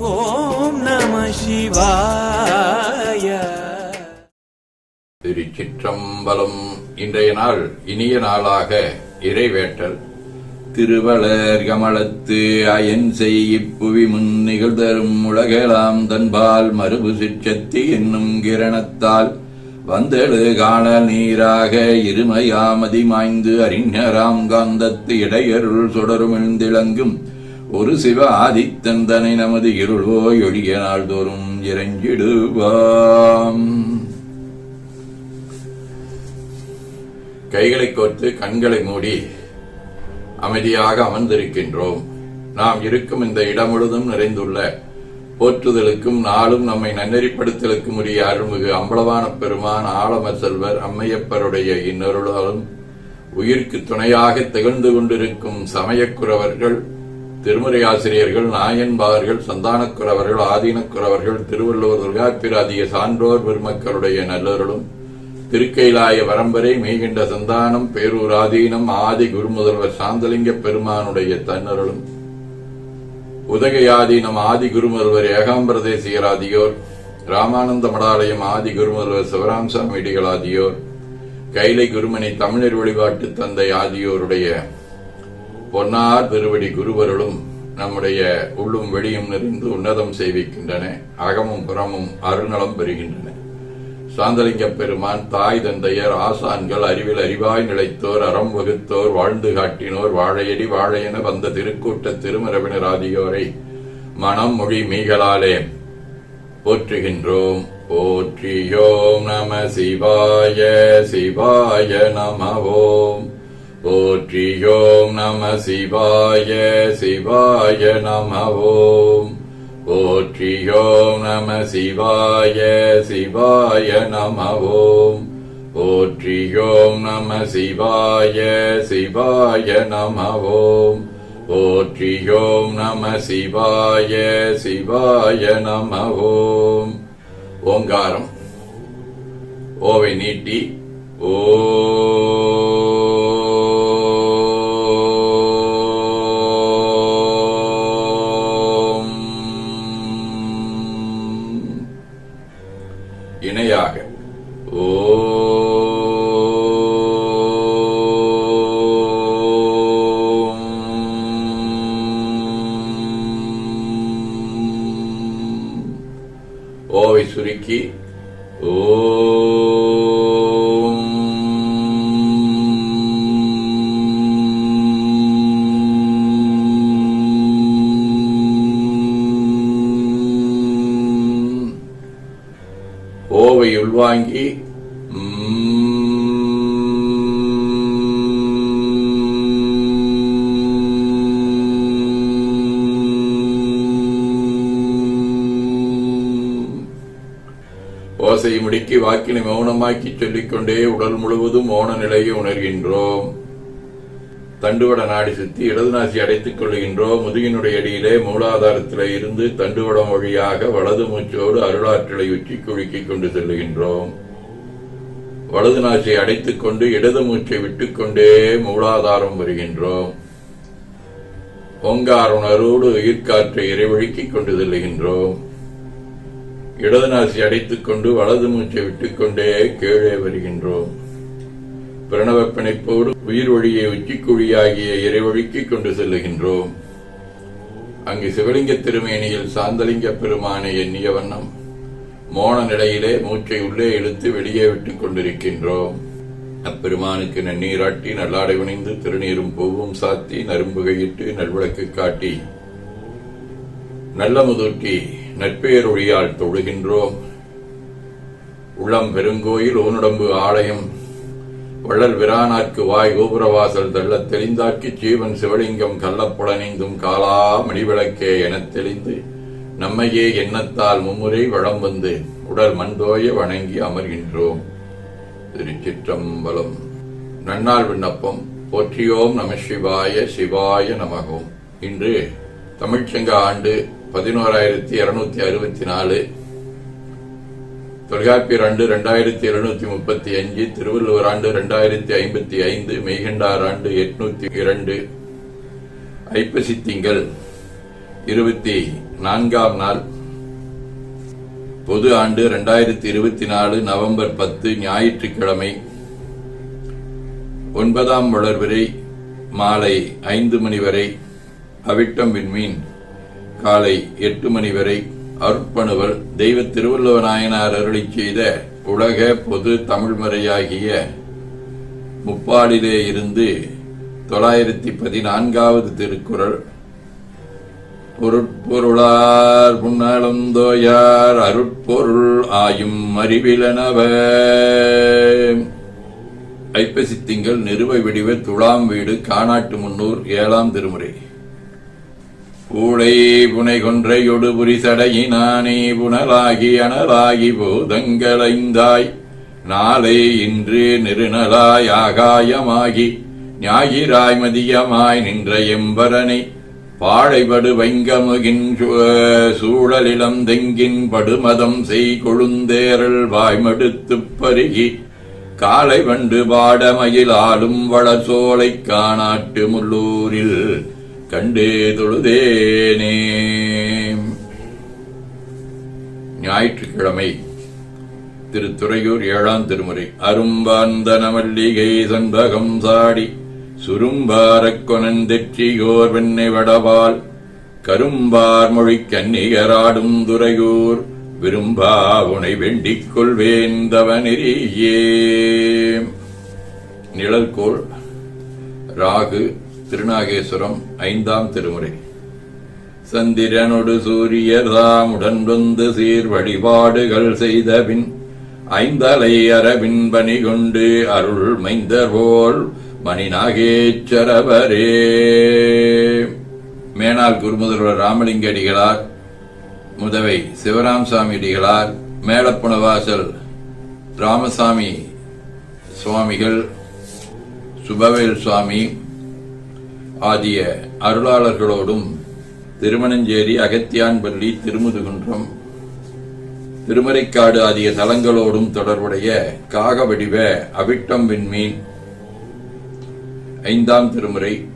ஓம் நம சிவாய. திருச்சிற்றம்பலம் இன்றைய நாள் இனிய நாளாக இறைவேட்டல். திருவளர் கமலத்து அயன் செய்யிப்புவி முன் நிகழ்தரும் உலகெலாம் தன்பால் மறுபு சிற்சத்தி என்னும் கிரணத்தால். வந்தெழு காணல் நீராக இருமையாமதி மாய்ந்து அறிஞராம் காந்தத்து இடையருள் சுடருமிழ்ந்திளங்கும் ஒரு சிவ ஆதித்தந்தனை நமது இருளோ எளிய நாள்தோறும் இறைஞ்சிடுவாம். கைகளை கோர்த்து கண்களை மூடி அமைதியாக அமர்ந்திருக்கின்றோம். நாம் இருக்கும் இந்த இடம் முழுதும் நிறைந்துள்ள போற்றுதலுக்கும் நாளும் நம்மை நன்னெறிப்படுத்தலுக்கும் உரிய அருள்மிகு அம்பலவான பெருமான் ஆலம செல்வர் அம்மையப்பருடைய இன்னொருளாலும் உயிர்க்கு துணையாக திகழ்ந்து கொண்டிருக்கும் சமயக்குறவர்கள் திருமுறை ஆசிரியர்கள் நாயன்பார்கள் சந்தானக்குறவர்கள் ஆதீனக்குறவர்கள் திருவள்ளுவர் துர்காப்பிராதிய சான்றோர் பெருமக்களுடைய நல்லருளும் திருக்கைலாய வரம்பரை மெய்கின்ற சந்தானம் பேரூர் ஆதீனம் ஆதி குருமுதல்வர் சாந்தலிங்க பெருமானுடைய தன்னருளும் உதகையாதீனம் ஆதி குருமுதல்வர் ஏகாம்பிரதேசியர் ஆதியோர் ராமானந்த மடாலயம் ஆதி குருமுதல்வர் சிவராம்சாமிடிகள் ஆதியோர் கைலை குருமணி தமிழர் வழிபாட்டு தந்தை ஆகியோருடைய பொன்னார் திருவடி குருவருளும் நம்முடைய உள்ளும் வெளியும் நிறைந்து உன்னதம் செய்விக்கின்றன. அகமும் புறமும் அருநலம் பெறுகின்றன. சாந்தலிங்க பெருமான் தாய் தந்தையர் ஆசான்கள் அறிவில் அறிவாய் நிலைத்தோர் அறம் வகுத்தோர் வாழ்ந்து காட்டினோர் வாழையடி வாழையென வந்த திருக்கூட்ட திருமரபினர் ஆகியோரை மனம் மொழி மீகளாலே போற்றுகின்றோம். போற்றியோம் நம சிவாய சிவாய நம ஓம் போற்றியோம் நம சிவாய சிவாய நம ஓம் போற்றியோம் நம சிவாய சிவாய நம ஓம் போற்றியோம் நம சிவாய சிவாய நம ஓம் போற்றியோம் நம சிவாய சிவாய நம ஓம் ஓங்காரம். ஓவை நீட்டி ஓ ஓவை சுருக்கி ஓம். ஓவை உள்வாங்கி முடுக்கி வாக்கினை மௌனமாக்கி சொல்லிக்கொண்டே உடல் முழுவதும் மௌன நிலையை உணர்கின்றோம். தண்டுவட நாடி சுத்தி இடது நாசி அடைத்துக் கொள்கின்றோம் முதுகினுடைய அடியிலே மூலாதாரத்திலே இருந்து தண்டுவடம் வழியாக வலது மூச்சோடு அருளாற்றலை உச்சி குழுக்கிக் கொண்டு செல்லுகின்றோம். வலது நாசியை அடைத்துக் கொண்டு இடது மூச்சை விட்டுக்கொண்டே மூலாதாரம் வருகின்றோம். ஓங்கார் உணர்வோடு உயிர்காற்றை இறைவழுக்கிக் கொண்டு செல்லுகின்றோம். இடது நாசி அடைத்துக் கொண்டு வலது மூச்சை விட்டுக்கொண்டே கீழே வருகின்றோம். பிரணவ பிணைப்போடு உயிர் வழியை உச்சிக்குழியாகிய இறைவழிக்கு கொண்டு செல்லுகின்றோம். அங்கு சிவலிங்க திருமேனியில் சாந்தலிங்க பெருமானை எண்ணிய வண்ணம் மோன நிலையிலே மூச்சை உள்ளே இழுத்து வெளியே விட்டுக் கொண்டிருக்கின்றோம். அப்பெருமானுக்கு நன்னீராட்டி நல்லாடை உணிந்து திருநீரும் பூவும் சாத்தி நரும்புகையிட்டு நல்விளக்கு காட்டி நல்ல முதூட்டி நற்பேரொழியால் தொழுகின்றோம். உள்ளம் பெருங்கோயில் ஊனுடம்பு ஆலயம். வள்ளல் விரானார்க்கு வாய் கோபுரவாசல் தள்ள தெளிந்தாக்கி ஜீவன் சிவலிங்கம் கள்ளப்புலனைந்தும் காலா மணிவிளக்கே எனத் தெளிந்து நம்மையே எண்ணத்தால் மும்முறை வளம் வந்து உடல் மண்தோய வணங்கி அமர்கின்றோம். திருச்சிற்றம்பலம். நன்னாள் விண்ணப்பம். போற்றியோம் நம சிவாய சிவாய நமகோம். இன்று தமிழ்ச்சங்க ஆண்டு பதினோராயிரத்தி இருநூத்தி அறுபத்தி நாலு தொல்காப்பியர் ஆண்டு ரெண்டாயிரத்தி எழுநூத்தி முப்பத்தி அஞ்சு திருவள்ளுவர் ஆண்டு ரெண்டாயிரத்தி ஐம்பத்தி ஐந்து மெய்கண்டார் ஆண்டு எட்நூத்தி இரண்டு ஐப்பசி திங்கள் இருபத்தி நான்காம் நாள் பொது ஆண்டு ரெண்டாயிரத்தி இருபத்தி நாலு நவம்பர் பத்து ஞாயிற்றுக்கிழமை ஒன்பதாம் வளர்வரை மாலை ஐந்து மணி வரை அவிட்டம் விண்மீன். காலை எட்டு மணி வரை அருட்பணுவல் தெய்வ திருவள்ளுவ நாயனார் அருளி செய்த உலக பொது தமிழ்மறையாகிய முப்பாடிலே இருந்து தொள்ளாயிரத்தி பதினான்காவது திருக்குறள். பொருட்பொருளார் முன்னாளந்தோயார் அருட்பொருள் ஆயும் அறிவிலனவ ஐப்பசி திங்கள் நிறுவ விடிவ துளாம் வீடு காணாட்டு முன்னூர் ஏழாம் திருமுறை. ஊழை புனை கொன்றையொடு புரிசடையினானே புனலாகி அனலாகி போதங்களைந்தாய். நாளை இன்று நெருநலாய் ஆகாயமாகி ஞாயிறாய் மதியமாய் நின்ற எம்பரனை பாழைபடு வைங்கமுகின் சூ- சூழலிலம் தெங்கின் படுமதம் செய் கொழுந்தேரல் வாய்மடுத்துப் பருகி காலை வண்டு பாடமயில் ஆளும் வளசோலை காணாட்டு முள்ளூரில் கண்டே தொழுதேனே. ஞாயிற்றுக்கிழமை திருத்துறையூர் ஏழாம் திருமுறை அரும்பாந்தன மல்லிகை சண்பகம் சாடி சுரும்பாரக்கொனன் தெற்றியோர் வெண்ணை வடவால் கரும்பார் மொழி கன்னிகராடும் துறையூர் விரும்பா உனை வேண்டிக் கொள்வேந்தவனிரியே நிழல்கோள் ராகு திருநாகேஸ்வரம் ஐந்தாம் திருமுறை. சந்திரனொடு சூரியர் தாமுடன் வந்து சீர் வழிபாடுகள் செய்தபின் ஐந்தலை அரபின் பணி கொண்டு அருள் மைந்தர் போல் மணிநாகேச்சரவரே மேனால் குருமுதல்வர் ராமலிங்க அடிகளார் முதவை சிவராம் சாமி அடிகளார் மேலப்புணவாசல் ராமசாமி சுவாமிகள் சுபவேல் சுவாமி ஆகிய அருளாளர்களோடும் திருமணஞ்சேரி அகத்தியான்பள்ளி திருமுதுகுன்றம் திருமறைக்காடு ஆகிய தலங்களோடும் தொடர்புடைய காக வடிவ அவிட்டம் விண்மீன் ஐந்தாம் திருமுறை.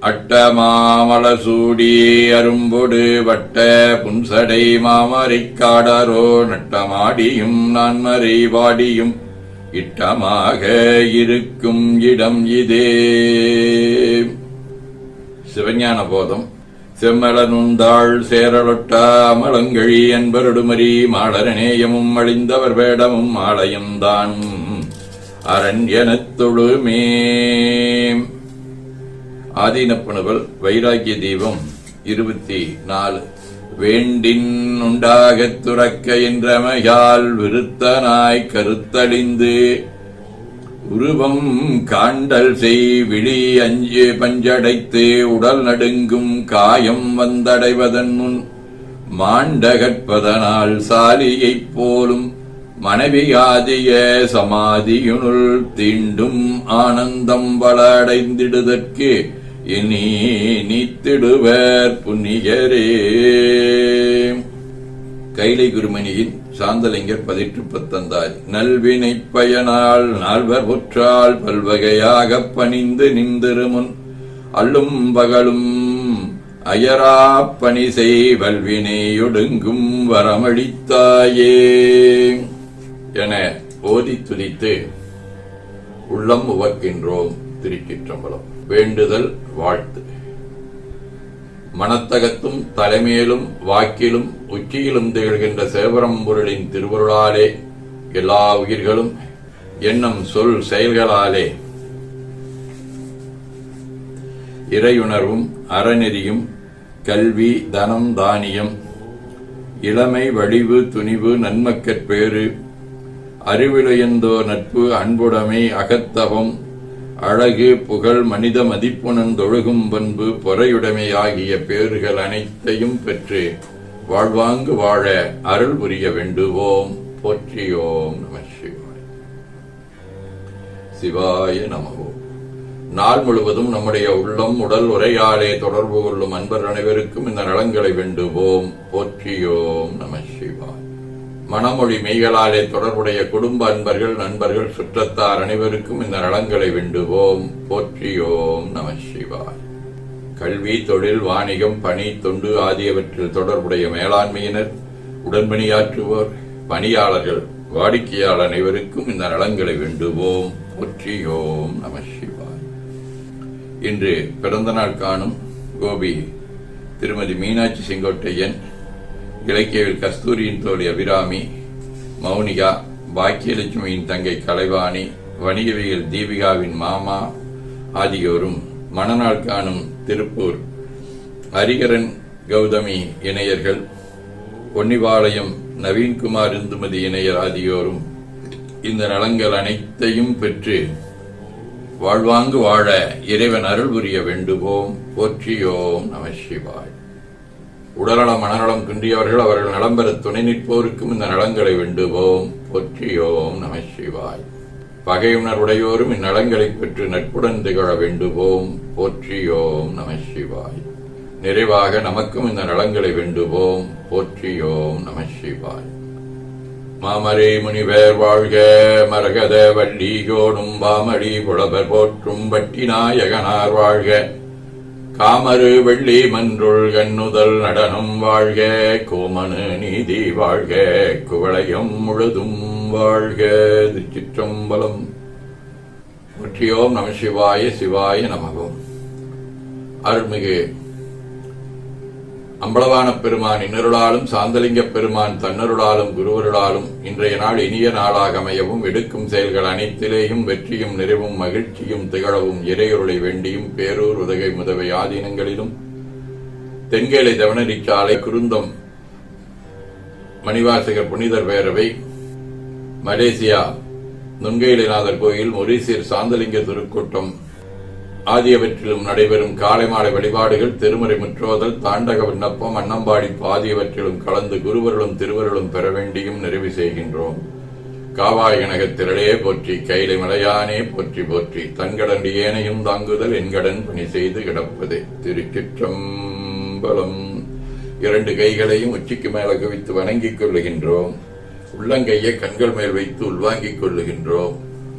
அட்ட மாமல சூடி அரும்பொடு வட்ட புன்சடை மாமரைக்காடரோ நட்டமாடியும் நான்மறை வாடியும் இட்டமாக இருக்கும் இடம் இதே. சிவஞான போதம் செம்மலனுந்தாள் சேரலொட்டா அமலங்கழி என்பருடுமரி மாடரநேயமும் அழிந்தவர் வேடமும் ஆலயம்தான் அரண் எனத் தொழுமே. ஆதீனப்பணுவல் வைராக்கிய தீபம் இருபத்தி நாலு. வேண்டின் உண்டாகத் துறக்க என்றமையால் விருத்தனாய் கருத்தழிந்து உருவம் காண்டல் செய் விழி அஞ்சு பஞ்சடைத்து உடல் நடுங்கும் காயம் வந்தடைவதன் முன் மாண்டகற்பதனால் சாலியைப் போலும் மனைவியாதிய சமாதியுனுள் தீண்டும் ஆனந்தம் வளடைந்திடுதற்கு இனி நீத்திடுவர் புண்ணியரே. கைலை குருமணியின் சாந்தலிங்கர் பதிற்று பத்தந்தாய் நல்வினை பயனால் நால்வர் ஒற்றால் பல்வகையாகப் பணிந்து நின்றிருமுன் அள்ளும் பகலும் அயரா பணி செய் வரமளித்தாயே. என ஓதி துதித்து உள்ளம் உவக்கின்றோம் திருச்சிற்றம்பலம். வேண்டுதல் வாழ்த்து. மனத்தகத்தும் தலைமையிலும் வாக்கிலும் உச்சியிலும் திகழ்கின்ற சேவரம்பொருளின் திருவருளாலே எல்லா உயிர்களும் எண்ணம் சொல் செயல்களாலே. இறையுணர்வும் அறநெறியும் கல்வி தனம் தானியம் இளமை வடிவு துணிவு நன்மக்கற்பேறு அறிவிலையந்தோ நட்பு அன்புடைமை அகத்தவம் அழகு புகழ் மனித மதிப்புணர்ந்தொழுகும் பண்பு பொறையுடைமையாகிய பேறுகள் அனைத்தையும் பெற்று. வாழ்வாங்கு வாழ அருள் புரிய வேண்டுவோம். போற்றியோம் நம சிவாய. சிவாய நமகோ நாள் முழுவதும் நம்முடைய உள்ளம் உடல் உரையாலே தொடர்பு கொள்ளும் அன்பர் அனைவருக்கும் இந்த நலங்களை வேண்டுவோம். போற்றியோம் நம மனமொழி மெய்களாலே தொடர்புடைய குடும்ப அன்பர்கள் நண்பர்கள் சுற்றத்தார் அனைவருக்கும் இந்த நலன்களை வேண்டுவோம். போற்றியோம் நம சிவாய். கல்வி தொழில் வாணிகம் பணி தொண்டு ஆகியவற்றில் தொடர்புடைய மேலாண்மையினர் உடன்பணியாற்றுவோர் பணியாளர்கள் வாடிக்கையாளர் அனைவருக்கும் இந்த நலன்களை வேண்டுவோம். போற்றியோம் நம சிவாய். இன்று பிறந்த நாள் காணும் கோபி திருமதி மீனாட்சி செங்கோட்டையன் இலக்கியவில் கஸ்தூரியின் தோழி அபிராமி மௌனிகா பாக்கியலட்சுமியின் தங்கை கலைவாணி வணிகவியல் தீபிகாவின் மாமா ஆகியோரும் மணநாள் காணும் திருப்பூர் ஹரிகரன் கௌதமி இணையர்கள் பொன்னிபாளையம் நவீன்குமார் இந்துமதி இணையர் ஆகியோரும் இந்த நலங்கள் அனைத்தையும் பெற்று வாழ்வாங்கு வாழ இறைவன் அருள் புரிய வேண்டுவோம். போற்றியோம் நம சிவாய். உடல்நலம் மனநலம் குன்றியவர்கள் அவர்கள் நலம் பெற துணை நிற்போருக்கும் இந்த நலங்களை வேண்டுவோம். போற்றியோம் நம சிவாய். பகையுணர்வுடையோரும் இந்நலங்களைப் பெற்று நட்புடன் திகழ வேண்டுவோம். போற்றியோம் நம சிவாய். நிறைவாக நமக்கும் இந்த நலங்களை வேண்டுவோம். போற்றியோம் நம சிவாய். மாமரே முனிவர் வாழ்க மரகத வள்ளி கோடும் பாமடி புலவர் போற்றும் பட்டிநாயகனார் வாழ்க. காமரு வெள்ளி மன்றுள் கண்ணுதல் நடனம் வாழ்க கோமனு நீதி வாழ்க குவளையம் முழுதும் வாழ்க. திருச்சிற்றம்பலம். ஒற்றியோம் நம சிவாய சிவாய நமகம் அருள்மிகு அம்பளவான பெருமான் இன்னருளாலும் சாந்தலிங்க பெருமான் தன்னருளாலும் குருவருளாலும் இன்றைய நாள் இனிய நாளாக அமையவும் எடுக்கும் செயல்கள் அனைத்திலேயும் வெற்றியும் நிறைவும் மகிழ்ச்சியும் திகழவும் இறையொருளை வேண்டியும் பேரூர் உதகை முதவை ஆதீனங்களிலும் தென்கேலை தவணரிச்சாலை குருந்தம் மணிவாசகர் புனிதர் பேரவை மலேசியா நுண்கையிலநாதர் கோயில் மொரீசியர் சாந்தலிங்க திருக்கூட்டம் ஆகியவற்றிலும் நடைபெறும் காலை மாலை வழிபாடுகள் திருமறை முற்றோதல் தாண்டக விண்ணப்பம் அன்னம்பாடிப்பு ஆகியவற்றிலும் கலந்து குருவர்களும் திருவருளும் பெற வேண்டியும் நிறைவு செய்கின்றோம். காவாய் திரளே போற்றி கைலை மலையானே போற்றி போற்றி தன்கடன் ஏனையும் தாங்குதல் என்கடன் பணி செய்து கிடப்பதே. திருச்சிற்றம்பலம். இரண்டு கைகளையும் உச்சிக்கு மேல குவித்து வணங்கிக் கொள்ளுகின்றோம். உள்ளங்கையை கண்கள் மேல் வைத்து உள்வாங்கிக் கொள்ளுகின்றோம்.